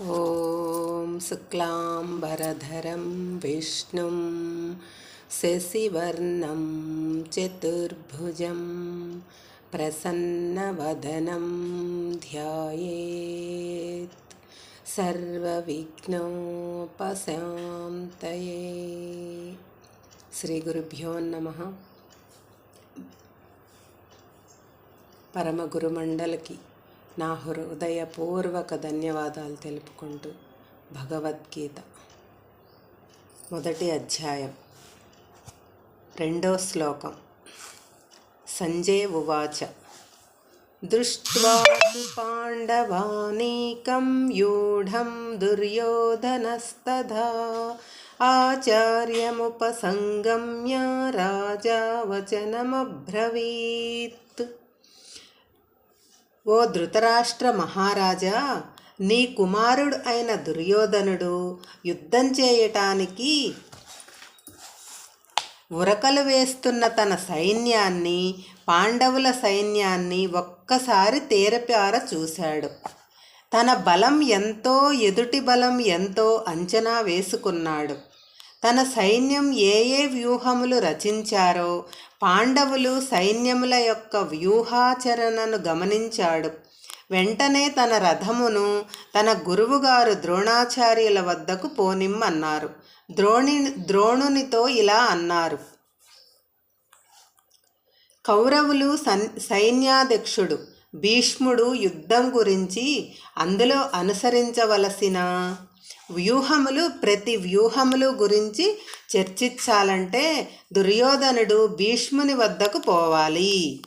ॐ शुक्लाम्बरधरं विष्णुं शशिवर्णं चतुर्भुजं प्रसन्नवदनं ध्यायेत् सर्वविघ्नोपशान्तये श्रीगुरुभ्यो नमः। परमगुरुमण्डलकी నా హృదయపూర్వక ధన్యవాదాలు తెలుపుకుంటూ భగవద్గీత. మొదటి అధ్యాయం. రెండో శ్లోకం. సంజయ్ ఉవాచ. దృష్ట్వా తు పాండవానీకం యూఢం దుర్యోధనస్తథా. ఆచార్యముపసంగమ్య రాజా వచనమబ్రవీత్ ఓ ధృతరాష్ట్ర మహారాజా నీ కుమారుడు అయిన దుర్యోధనుడు యుద్ధం చేయటానికి ఉరకలు వేస్తున్న తన సైన్యాన్ని పాండవుల సైన్యాన్ని ఒక్కసారి తేరపార చూశాడు. తన బలం ఎంతో ఎదుటి బలం ఎంతో అంచనా వేసుకున్నాడు. తన సైన్యం ఏ ఏ వ్యూహములు రచించారో పాండవులు సైన్యముల యొక్క వ్యూహాచరణను గమనించాడు. వెంటనే తన రథమును తన గురువుగారు ద్రోణాచార్యుల వద్దకు పోనిమ్మన్నారు. ద్రోణి ద్రోణునితో ఇలా అన్నారు. కౌరవులు సన్ సైన్యాధ్యక్షుడు భీష్ముడు యుద్ధం గురించి అందులో అనుసరించవలసిన వ్యూహములు ప్రతి వ్యూహములు గురించి చర్చించాలంటే దుర్యోధనుడు భీష్ముని వద్దకు పోవాలి.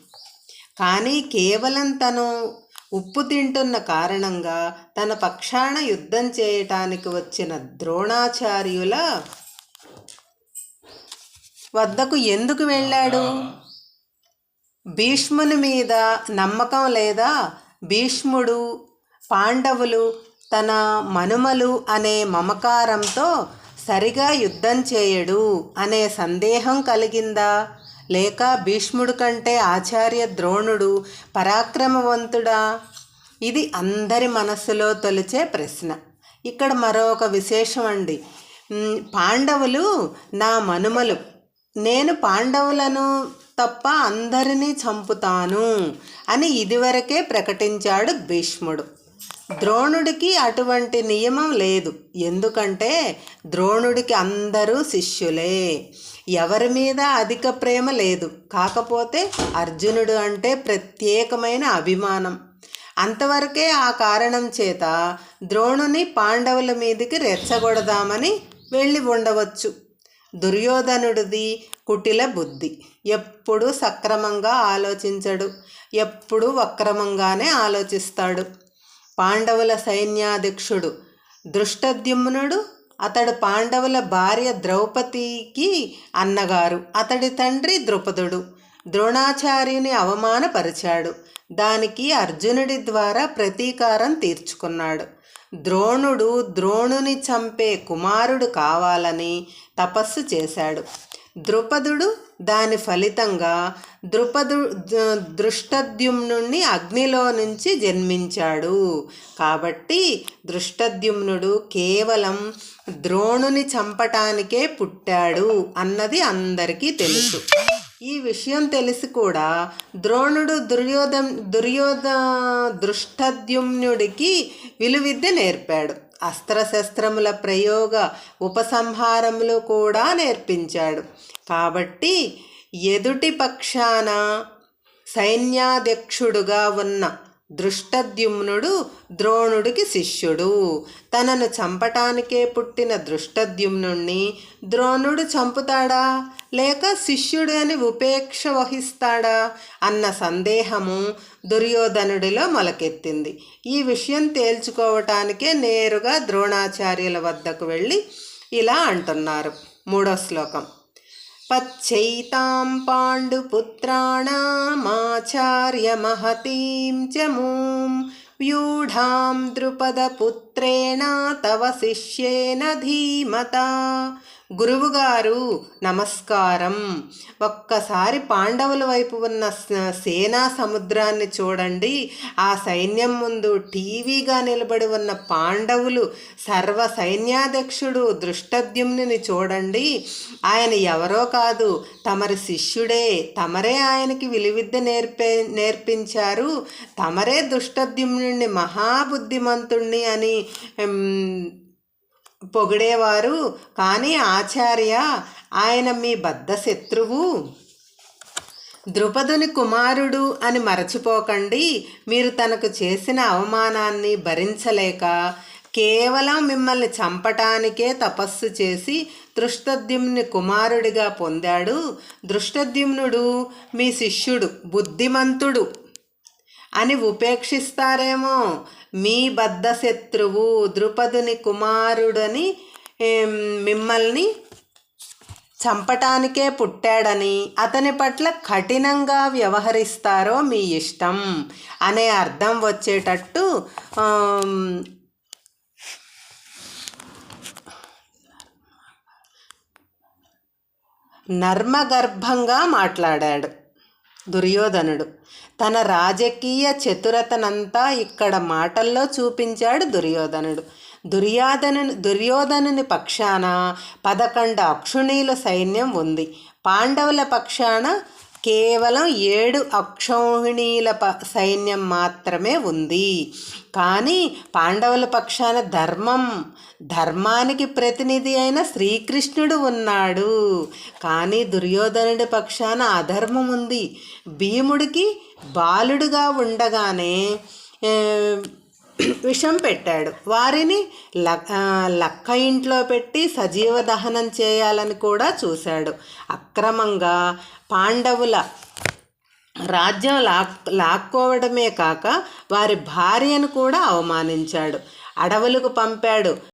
కానీ కేవలం తను ఉప్పు తింటున్న కారణంగా తన పక్షాన యుద్ధం చేయటానికి వచ్చిన ద్రోణాచార్యుల వద్దకు ఎందుకు వెళ్ళాడు? భీష్ముని మీద నమ్మకం లేదా? భీష్ముడు పాండవులు తన మనుమలు అనే మమకారంతో సరిగా యుద్ధం చేయడు అనే సందేహం కలిగిందా? లేక భీష్ముడు కంటే ఆచార్య ద్రోణుడు పరాక్రమవంతుడా? ఇది అందరి మనస్సులో తొలిచే ప్రశ్న. ఇక్కడ మరొక విశేషం అండి. పాండవులు నా మనుమలు. నేను పాండవులను తప్ప అందరినీ చంపుతాను అని ఇదివరకే ప్రకటించాడు భీష్ముడు. ద్రోణుడికి అటువంటి నియమం లేదు. ఎందుకంటే ద్రోణుడికి అందరూ శిష్యులే. ఎవరి మీద అధిక ప్రేమ లేదు. కాకపోతే అర్జునుడు అంటే ప్రత్యేకమైన అభిమానం. అంతవరకే ఆ కారణం చేత ద్రోణుని పాండవుల మీదికి రెచ్చగొడదామని వెళ్ళి ఉండవచ్చు. దుర్యోధనుడిది కుటిల బుద్ధి. ఎప్పుడు సక్రమంగా ఆలోచించడు. ఎప్పుడు వక్రమంగానే ఆలోచిస్తాడు. పాండవుల సైన్యాధ్యక్షుడు. దృష్టద్యుమ్నుడు అతడు పాండవుల భార్య ద్రౌపదికి అన్నగారు. అతడి తండ్రి ద్రుపదుడు. ద్రోణాచార్యుని అవమానపరిచాడు. దానికి అర్జునుడి ద్వారా ప్రతీకారం తీర్చుకున్నాడు. ద్రోణుడు ద్రోణుని చంపే కుమారుడు కావాలని తపస్సు చేశాడు. ద్రుపదుడు దాని ఫలితంగా ద్రుపదు దృష్టద్యుమ్నుణ్ణి అగ్నిలో నుంచి జన్మించాడు. కాబట్టి దృష్టద్యుమ్నుడు కేవలం ద్రోణుని చంపటానికే పుట్టాడు అన్నది అందరికీ తెలుసు. ఈ విషయం తెలిసి కూడా ద్రోణుడు దుర్యోధ దుర్యోధ దృష్టద్యుమ్నుడికి విలువిద్య నేర్పాడు. అస్త్రశస్త్రముల ప్రయోగ ఉపసంహారములు కూడా నేర్పించాడు. కాబట్టి ఎదుటి పక్షాన సైన్యాధ్యక్షుడుగా ఉన్న దృష్టద్యుమ్నుడు ద్రోణుడికి శిష్యుడు. తనను చంపటానికే పుట్టిన దృష్టద్యుమ్నుణ్ణి ద్రోణుడు చంపుతాడా? లేక శిష్యుడు అని ఉపేక్ష వహిస్తాడా? అన్న సందేహము దుర్యోధనుడిలో మొలకెత్తింది. ఈ విషయం తేల్చుకోవటానికే నేరుగా ద్రోణాచార్యుల వద్దకు వెళ్ళి ఇలా అంటున్నారు. మూడో శ్లోకం. పచ్చైతాం పాండుపుత్రాణమాచార్యమహతీం చ మూం వ్యూఢాం పుత్రేణ తవ శిష్యేన ధీమత. గురువుగారు నమస్కారం. ఒక్కసారి పాండవుల వైపు ఉన్న సేనా సముద్రాన్ని చూడండి. ఆ సైన్యం ముందు టీవీగా నిలబడి ఉన్న పాండవులు సర్వ సైన్యాధ్యక్షుడు దృష్టద్యుమ్ని చూడండి. ఆయన ఎవరో కాదు తమరి శిష్యుడే. తమరే ఆయనకి విలువిద్య నేర్పే నేర్పించారు. తమరే దుష్టద్యుమ్నుడిని మహాబుద్ధిమంతుణ్ణి అని పొగిడేవారు. కానీ ఆచార్య ఆయన మీ బద్ధ శత్రువు. ద్రుపదుని కుమారుడు అని మరచిపోకండి. మీరు తనకు చేసిన అవమానాన్ని భరించలేక కేవలం మిమ్మల్ని చంపటానికే తపస్సు చేసి దృష్టద్యుమ్ని కుమారుడిగా పొందాడు. దృష్టద్యుమ్నుడు మీ శిష్యుడు బుద్ధిమంతుడు. అని ఉపేక్షిస్తారేమో. మీ బద్ధ శత్రువు ద్రుపదుని కుమారుడని మిమ్మల్ని చంపటానికే పుట్టాడని అతని పట్ల కఠినంగా వ్యవహరిస్తారో మీ ఇష్టం అనే అర్థం వచ్చేటట్టు నర్మగర్భంగా మాట్లాడాడు. దుర్యోధనుడు. తన రాజకీయ చతురతనంతా ఇక్కడ మాటల్లో చూపించాడు దుర్యోధనుడు. దుర్యోధను దుర్యోధనుని పక్షాన పదకొండు అక్షుణీల సైన్యం ఉంది. పాండవుల పక్షాన కేవలం ఏడు అక్షౌహిణీల ప సైన్యం మాత్రమే ఉంది. కానీ పాండవుల పక్షాన ధర్మం ధర్మానికి ప్రతినిధి అయిన శ్రీకృష్ణుడు ఉన్నాడు. కానీ దుర్యోధనుడి పక్షాన అధర్మం ఉంది. భీముడికి బాలుడుగా ఉండగానే విషం పెట్టాడు. వారిని ల- లక్క ఇంట్లో పెట్టి సజీవ దహనం చేయాలని కూడా చూశాడు. అక్రమంగా పాండవుల రాజ్యం లాక్ లాక్కోవడమే కాక వారి భార్యను కూడా అవమానించాడు. అడవులకు పంపాడు.